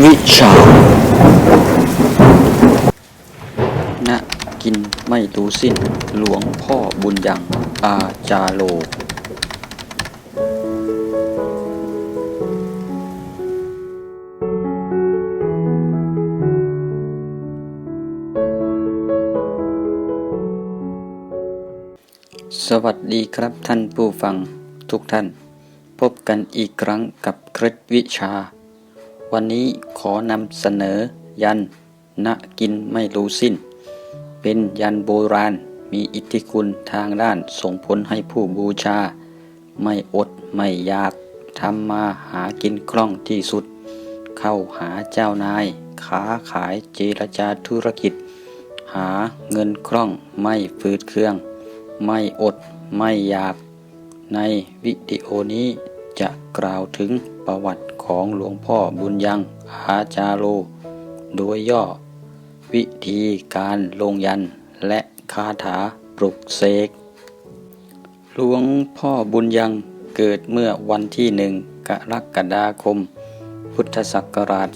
วิชาณกินไม่รู้สิ้น หลวงพ่อบุญยัง อาจาโล สวัสดีครับท่านผู้ฟังทุกท่าน พบกันอีกครั้งกับเคล็ดวิชา วันนี้ขอนำเสนอยันณกินไม่รู้สิ้น เป็นยันโบราณมีอิทธิคุณทางด้านส่งผลให้ผู้บูชา ไม่อดไม่อยากทำมาหากินคล่องที่สุด เข้าหาเจ้านายค้าขายเจรจาธุรกิจ หาเงินคล่องไม่ฝืดเครื่อง ไม่อดไม่อยาก ในวิดีโอนี้จะกล่าวถึงประวัติ ของหลวงพ่อบุญยังอาจาโรโดยย่อ วิธีการลงยันและคาถาปลุกเสกหลวงพ่อบุญยังเกิดเมื่อวันที่หนึ่งกรกฎาคม พุทธศักราช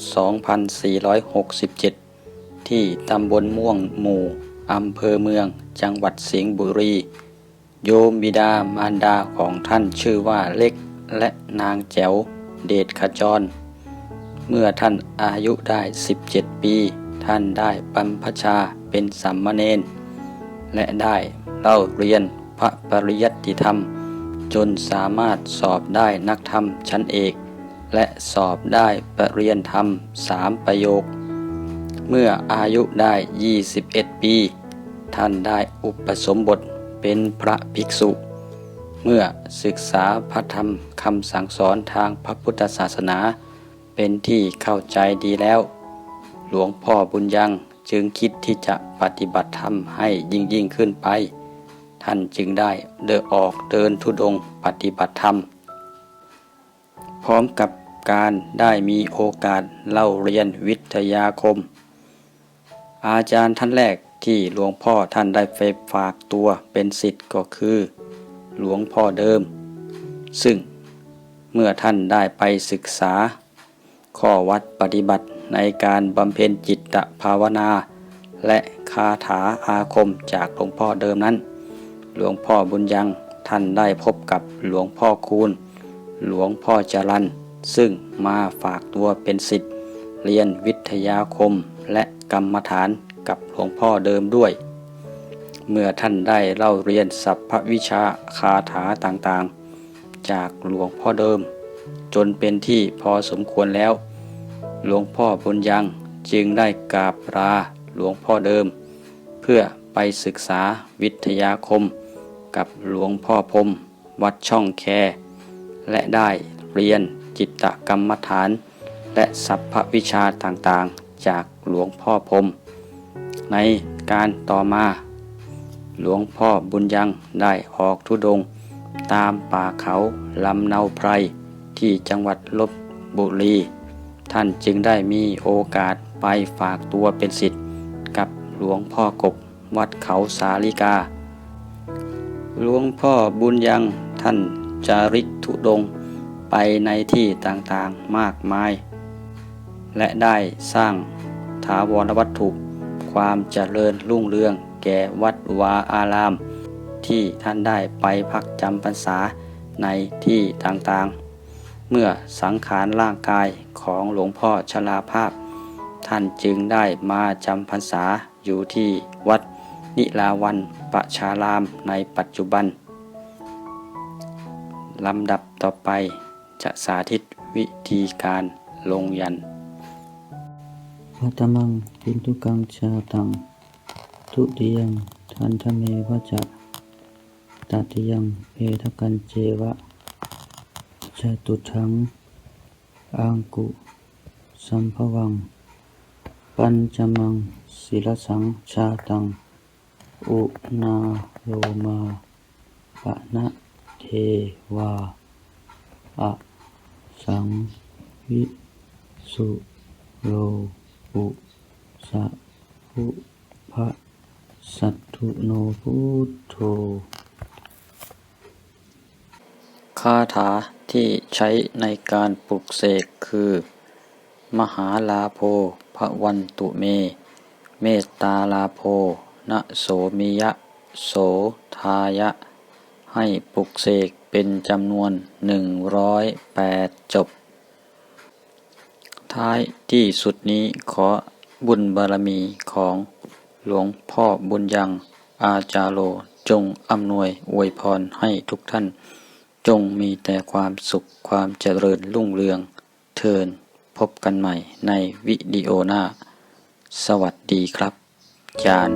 2467 ที่ตำบลม่วงหมู่อำเภอเมืองจังหวัดสิงห์บุรี โยมบิดามารดาของท่านชื่อว่าเล็กและนางแจ๋ว เดชขจร เมื่อท่านอายุได้ 17 ปี ท่านได้บรรพชาเป็นสัมมเนนและได้เล่าเรียนพระปริยัติธรรม จนสามารถสอบได้นักธรรมชั้นเอก และสอบได้ปรริญญาธรรมสามประโยค เมื่ออายุได้ 21 ปี ท่านได้อุปสมบทเป็นพระภิกษุ เมื่อศึกษาพระธรรมคำสั่งสอนทางพระพุทธศาสนา เป็นที่เข้าใจดีแล้ว หลวงพ่อบุญยังจึงคิดที่จะปฏิบัติธรรมให้ยิ่งยิ่งขึ้นไป ท่านจึงได้เดินออกเดินทุดงค์ปฏิบัติธรรม พร้อมกับการได้มีโอกาสเล่าเรียนวิทยาคม อาจารย์ท่านแรกที่หลวงพ่อท่านได้ไปฝากตัวเป็นศิษย์ก็คือ หลวงพ่อเดิม ซึ่งเมื่อท่านได้ไปศึกษา ข้อวัดปฏิบัติในการบำเพ็ญจิตภาวนา และคาถาอาคมจากหลวงพ่อเดิมนั้น หลวงพ่อบุญยังท่านได้พบกับหลวงพ่อคูณ หลวงพ่อจรันซึ่งมาฝากตัวเป็นศิษย์เรียนวิทยาคมและกรรมฐานกับหลวงพ่อเดิมด้วย เมื่อท่านได้เล่าเรียนสัพพวิชาคาถาต่างๆ จากหลวงพ่อเดิม จนเป็นที่พอสมควรแล้ว หลวงพ่อบุญยังจึงได้กราบลาหลวงพ่อเดิม เพื่อไปศึกษาวิทยาคม กับหลวงพ่อพรมวัดช่องแค และได้เรียนจิตตกรรมฐาน และสัพพวิชาต่างๆ จากหลวงพ่อพรมในการต่อมา หลวงพ่อบุญยังได้ออกทุดง ตามป่าเขาลำเนาไพร ที่จังหวัดลบบุรี ท่านจึงได้มีโอกาสไปฝากตัวเป็นศิษย์กับหลวงพ่อกบวัดเขาสาลิกา หลวงพ่อบุญยังท่านจาริกทุดงไปในที่ต่างๆมากมาย และได้สร้างถาวรวัตถุความเจริญรุ่งเรือง แก่วัดวาอาราม ที่ท่านได้ไปพักจำพรรษาในที่ต่างๆ เมื่อสังขารร่างกายของหลวงพ่อชราภาพ ท่านจึงได้มาจำพรรษาอยู่ที่วัดนิลาวันประชารามในปัจจุบัน ลำดับต่อไปจะสาธิตวิธีการลงยันต์พัตมังปินทุกังชาตัง ทุติยังทันทเมวะจะตติยังเพทกันเจวะจตุทังอังกุ สัมภวัง ปัญจมังศิลสังชาตัง อุนาโลมาปะนะเทวาอะสังวิสุโลปุสะภุพะ สัตถุโนพุทโธคาถาที่ใช้ในการปลุกเสกคือ มหาลาโภพระวันตุเม เมตตาลาโภนะโสมิยะ โสทายะ ให้ปลุกเสกเป็นจำนวนหนึ่งร้อยแปดจบ ท้ายที่สุดนี้ขอบุญบารมีของ หลวงพ่อบุญยังอาจาโลจงอำนวยอวยพรให้ทุกท่าน จงมีแต่ความสุขความเจริญรุ่งเรือง เทินพบกันใหม่ในวิดีโอหน้า สวัสดีครับ จาน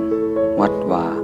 วัดวา